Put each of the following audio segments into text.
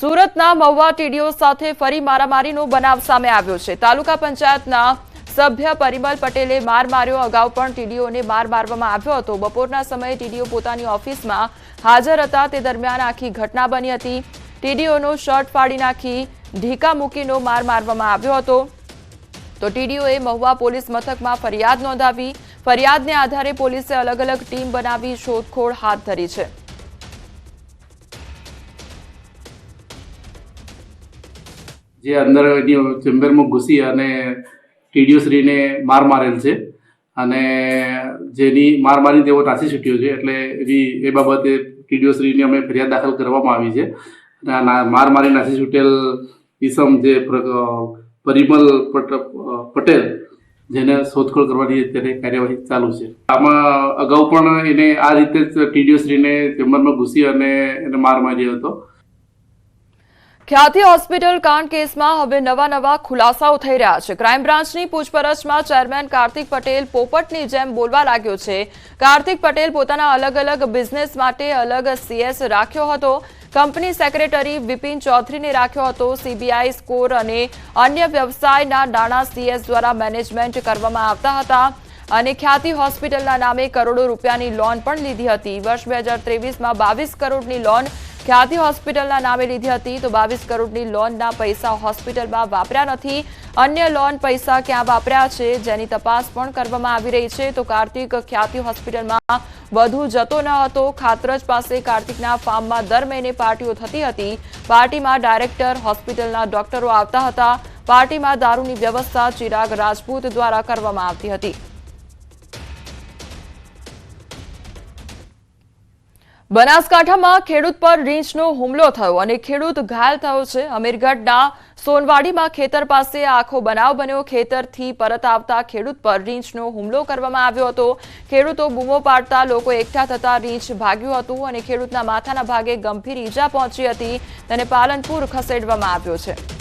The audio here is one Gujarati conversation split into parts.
સુરતના મહુવા ટીડીઓ સાથે ફરી મારામારીનો બનાવ સામે આવ્યો છે. તાલુકા પંચાયતના સભ્ય પરિમલ પટેલે માર માર્યો. અગાઉ પણ ટીડીઓને માર મારવામાં આવ્યો હતો. બપોરના સમયે ટીડીઓ પોતાની ઓફિસમાં હાજર હતા. તે દરમિયાન આખી ઘટના બની હતી. ટીડીઓનો શર્ટ ફાડી નાખી ઢીકા મૂકીનો માર મારવામાં આવ્યો હતો. તો ટીડીઓએ મહુવા પોલીસ મથકમાં ફરિયાદ નોંધાવી. ફરિયાદને આધારે પોલીસે અલગ અલગ ટીમ બનાવી શોધખોળ હાથ ધરી છે. જે અંદર એની ચેમ્બરમાં ઘૂસી અને ટીડીઓશ્રીને માર મારેલ છે. અને જેની માર મારી તેઓ નાસી છૂટ્યો છે, એટલે એવી એ બાબતે ટીડીઓશ્રીની અમે ફરિયાદ દાખલ કરવામાં આવી છે. અને માર મારી નાસી છૂટેલ ઈસમ જે પરિમલ પટ- પટેલ, જેને શોધખોળ કરવાની અત્યારે કાર્યવાહી ચાલુ છે. આમાં અગાઉ પણ એને આ રીતે જ ટીડીઓશ્રીને ચેમ્બરમાં ઘૂસી અને એને માર માર્યો હતો. ખ્યાતિ હોસ્પિટલ કાંડ કેસમાં હવે નવા નવા ખુલાસાઓ થઈ રહ્યા છે. ક્રાઇમ બ્રાન્ચની પૂછપરછમાં ચેરમેન કાર્તિક પટેલ પોપટની જેમ બોલવા લાગ્યો છે. કાર્તિક પટેલ પોતાના અલગ અલગ બિઝનેસ માટે અલગ સીએસ રાખ્યો હતો. કંપની સેક્રેટરી વિપિન ચૌધરીને રાખ્યો હતો. સીબીઆઈ સ્કોર અને અન્ય વ્યવસાયના નાણાં સીએસ દ્વારા મેનેજમેન્ટ કરવામાં આવતા હતા અને ખ્યાતિ હોસ્પિટલના નામે કરોડો રૂપિયાની લોન પણ લીધી હતી. વર્ષ બે હજાર ત્રેવીસમાં બાવીસ કરોડની લોન ખ્યાતિ હોસ્પિટલના નામે લીધી હતી તો બાવીસ કરોડની લોનના પૈસા હોસ્પિટલમાં વાપર્યા નથી. અન્ય લોન પૈસા ક્યાં વાપર્યા છે જેની તપાસ પણ કરવામાં આવી રહી છે. તો કાર્તિક ખ્યાતિ હોસ્પિટલમાં વધુ જતો ન હતો. ખાતરજ પાસે કાર્તિકના ફાર્મમાં દર મહિને પાર્ટીઓ થતી હતી. પાર્ટીમાં ડાયરેક્ટર, હોસ્પિટલના ડોક્ટરો આવતા હતા. પાર્ટીમાં દારૂની વ્યવસ્થા ચિરાગ રાજપૂત દ્વારા કરવામાં આવતી હતી. બનાસકાંઠામાં ખેડૂત પર રીંછનો હુમલો થયો અને ખેડૂત ઘાયલ થયો છે. અમીરગઢના સોનવાડીમાં ખેતર પાસે આખો બનાવ બન્યો. ખેતરથી પરત આવતા ખેડૂત પર રીંછનો હુમલો કરવામાં આવ્યો હતો. ખેડૂતો બૂમો પાડતા લોકો એકઠા થતા રીંછ ભાગ્યું હતું અને ખેડૂતના માથાના ભાગે ગંભીર ઈજા પહોંચી હતી. તેને પાલનપુર ખસેડવામાં આવ્યો છે.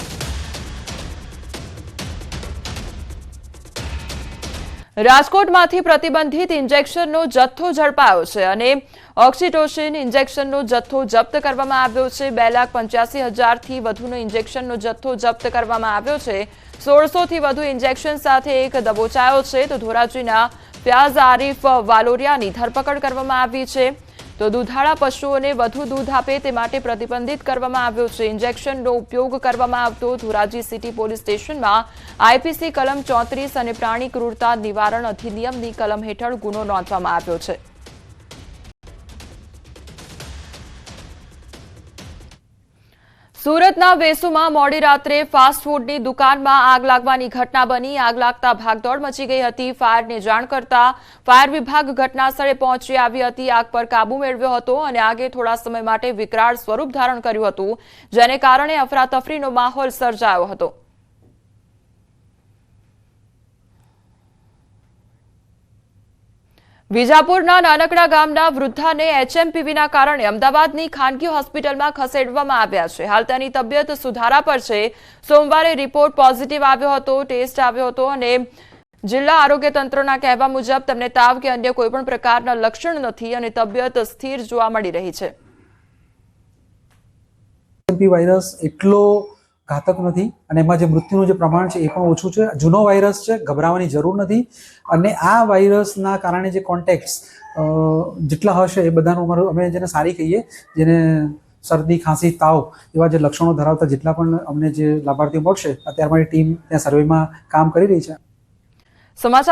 રાજકોટમાંથી પ્રતિબંધિત ઇન્જેક્શનનો જથ્થો ઝડપાયો છે અને ઓક્સિટોસિન ઇન્જેક્શનનો જથ્થો જપ્ત કરવામાં આવ્યો છે. બે લાખ પંચ્યાસી હજારથી વધુનો ઇન્જેક્શનનો જથ્થો જપ્ત કરવામાં આવ્યો છે. સોળસોથી વધુ ઇન્જેક્શન સાથે એક દબોચાયો છે. તો ધોરાજીના ફ્યાઝ આરીફ વાલોરિયાની ધરપકડ કરવામાં આવી છે. તો દૂધાળા પશુઓને વધુ દૂધ આપે તે માટે પ્રતિબંધિત કરવામાં આવ્યો છે. ઇન્જેક્શનનો ઉપયોગ કરવામાં આવતો ધોરાજી સિટી પોલીસ સ્ટેશનમાં આઈપીસી કલમ ચોત્રીસ અને પ્રાણી ક્રૂરતા નિવારણ અધિનિયમની કલમ હેઠળ ગુનો નોંધવામાં આવ્યો છે. સુરતના વેસુમાં મોડી રાત્રે ફાસ્ટ ફૂડની દુકાનમાં આગ લાગવાની ઘટના બની. આગ લાગતા ભાગદોડ મચી ગઈ હતી. ફાયરને જાણ કરતા ફાયર વિભાગ ઘટનાસ્થળે પહોંચી આવી હતી. આગ પર કાબુ મેળવ્યો હતો અને આગે થોડા સમય માટે વિકરાળ સ્વરૂપ ધારણ કર્યું હતું, જેને કારણે અફરાતફરીનો માહોલ સર્જાયો હતો. વિજાપુરના નાનકડા ગામના વૃદ્ધાને એચએમપીવીના કારણે અમદાવાદની ખાનગી હોસ્પિટલમાં ખસેડવામાં આવ્યા છે. હાલ તેની તબિયત સુધારા પર છે. સોમવારે રિપોર્ટ પોઝિટિવ આવ્યો હતો, ટેસ્ટ આવ્યો હતો અને જિલ્લા આરોગ્ય તંત્રના કહેવા મુજબ તેમને તાવ કે અન્ય કોઈપણ પ્રકારના લક્ષણ નથી અને તબિયત સ્થિર જોવા મળી રહી છે. વાયરસ એટલો ઘાતક નથી અને એમાં જે મૃત્યુનું જે પ્રમાણ છે એ પણ ઓછું છે. જૂનો વાયરસ છે, ગભરાવાની જરૂર નથી અને આ વાયરસના કારણે જે કોન્ટેક્ટ્સ જેટલા હશે એ બધાનું અમારું, અમે જેને સારી કહીએ, જેને શરદી, ખાંસી, તાવ એવા જે લક્ષણો ધરાવતા જેટલા પણ અમને જે લાભાર્થીઓ મળશે, અત્યારે મારી ટીમ ત્યાં સર્વેમાં કામ કરી રહી છે. સમાચાર